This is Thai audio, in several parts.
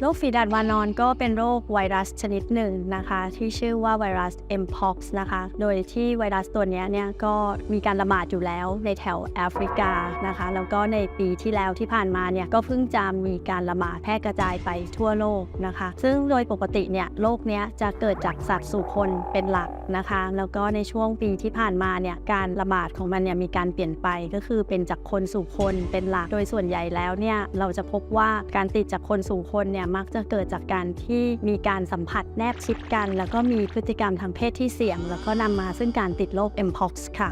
โรคฝีดาดวานอนก็เป็นโรคไวรัสชนิดหนึ่งนะคะ ที่ชื่อว่าไวรัส mpox นะคะ โดยที่ไวรัสตัวนี้เนี่ยก็มีการระบาดอยู่แล้วในแถวแอฟริกานะคะ แล้วก็ในปีที่แล้วที่ผ่านมาเนี่ยก็เพิ่งจะมีการระบาดแพร่กระจายไปทั่วโลกนะคะ ซึ่งโดยปกติเนี่ยโรคเนี้ยจะเกิดจากสัตว์สู่คนเป็นหลักนะคะ แล้วก็ในช่วงปีที่ผ่านมาเนี่ยการระบาดของมันเนี่ยมีการเปลี่ยนไปก็คือเป็นจากคนสู่คนเป็นหลัก โดยส่วนใหญ่แล้วเนี่ยเราจะพบว่าการติดจากคนสู่คนเนี่ยมักจะเกิดจากการที่มีการสัมผัสแนบชิดกัน แล้วก็มีพฤติกรรมทางเพศที่เสี่ยง แล้วก็นำมาซึ่งการติดโรค mpox ค่ะ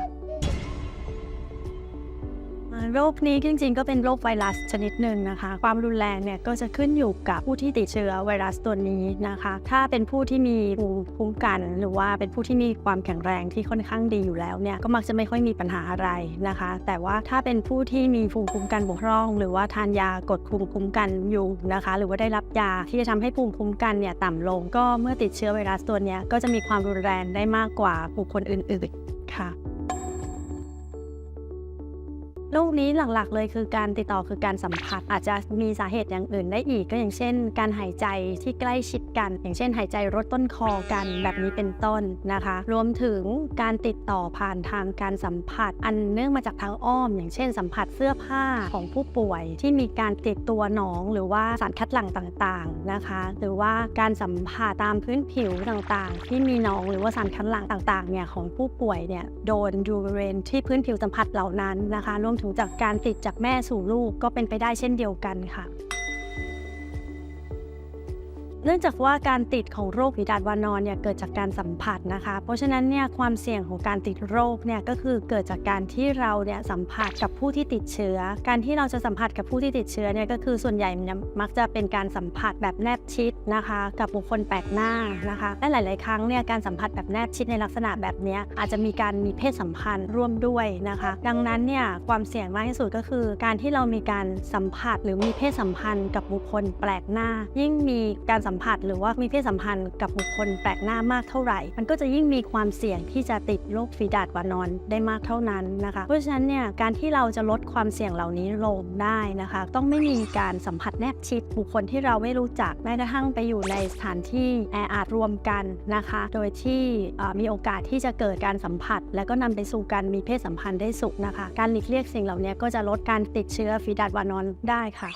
โรคนี้จริงๆ ก็เป็นโรคไวรัสชนิดหนึ่งนะคะ ความรุนแรงเนี่ยก็จะขึ้นอยู่กับผู้ที่ติดเชื้อไวรัสตัวนี้นะคะ ถ้าเป็นผู้ที่มีภูมิคุ้มกัน หรือว่าเป็นผู้ที่มีความแข็งแรงที่ค่อนข้างดีอยู่แล้วเนี่ยก็มักจะไม่ค่อยมีปัญหาอะไรนะคะ แต่ว่าถ้าเป็นผู้ที่มีภูมิคุ้มกันบกพร่อง หรือว่าทานยากดภูมิคุ้มกันอยู่นะคะ หรือว่าได้รับยาที่จะทำให้ภูมิคุ้มกันเนี่ยต่ำลง ก็เมื่อติดเชื้อไวรัสตัวนี้ก็จะมีความรุนแรงได้มากกว่าบุคคลอื่นๆ โรคนี้หลักๆ เลยคือการติดต่อคือการสัมผัส อาจจะมีสาเหตุอย่างอื่นได้อีก ก็อย่างเช่น การหายใจที่ใกล้ชิดกัน อย่างเช่น หายใจรดต้นคอกันแบบนี้เป็นต้นนะคะ รวมถึงการติดต่อผ่านทางการสัมผัส อันเนื่องมาจากทางอ้อม อย่างเช่น สัมผัสเสื้อผ้าของผู้ป่วย ที่มีการติดตัวหนองหรือว่าสารคัดหลั่งต่างๆนะคะ หรือว่าการสัมผัสตามพื้นผิวต่างๆ ที่มีหนองหรือว่าสารคัดหลั่งต่างๆเนี่ยของผู้ป่วยเนี่ยโดนอยู่บริเวณที่พื้นผิวสัมผัสเหล่านั้นนะคะรวมถึงจากการติดจากแม่สู่ลูกก็เป็นไปได้เช่นเดียวกันค่ะ เนื่องจากว่าการติดของโรคฝีดาดวานอนเนี่ยเกิดจากการสัมผัสนะคะ เพราะฉะนั้นเนี่ยความเสี่ยงของการติดโรคเนี่ยก็คือเกิดจากการที่เราเนี่ยสัมผัสกับผู้ที่ติดเชื้อ การที่เราจะสัมผัสกับผู้ที่ติดเชื้อเนี่ยก็คือส่วนใหญ่มันมักจะเป็นการสัมผัสแบบแนบชิดนะคะ กับบุคคลแปลกหน้านะคะและหลาย ๆ ครั้งเนี่ยการสัมผัสแบบแนบชิดในลักษณะแบบนี้อาจจะมีการมีเพศสัมพันธ์ร่วมด้วยนะคะ ดังนั้นเนี่ยความเสี่ยงมากที่สุดก็คือ การที่เรามีการสัมผัสหรือมีเพศสัมพันธ์กับบุคคลแปลกหน้า ยิ่งมีการสัมผัส หรือว่ามีเพศสัมพันธ์กับบุคคลแปลกหน้ามากเท่าไหร่ มันก็จะยิ่งมีความเสี่ยงที่จะติดโรคฝีดาดวานอนได้มากเท่านั้นนะคะ เพราะฉะนั้นเนี่ยการที่เราจะลดความเสี่ยงเหล่านี้ลงได้นะคะ ต้องไม่มีการสัมผัสแนบชิด บุคคลที่เราไม่รู้จักแม้กระทั่งไปอยู่ในสถานที่แออัดรวมกันนะคะ โดยที่มีโอกาสที่จะเกิดการสัมผัส และก็นำไปสู่การมีเพศสัมพันธ์ได้สุขนะคะ การหลีกเลี่ยงสิ่งเหล่านี้ก็จะลดการติดเชื้อฝีดาดวานอนได้ค่ะ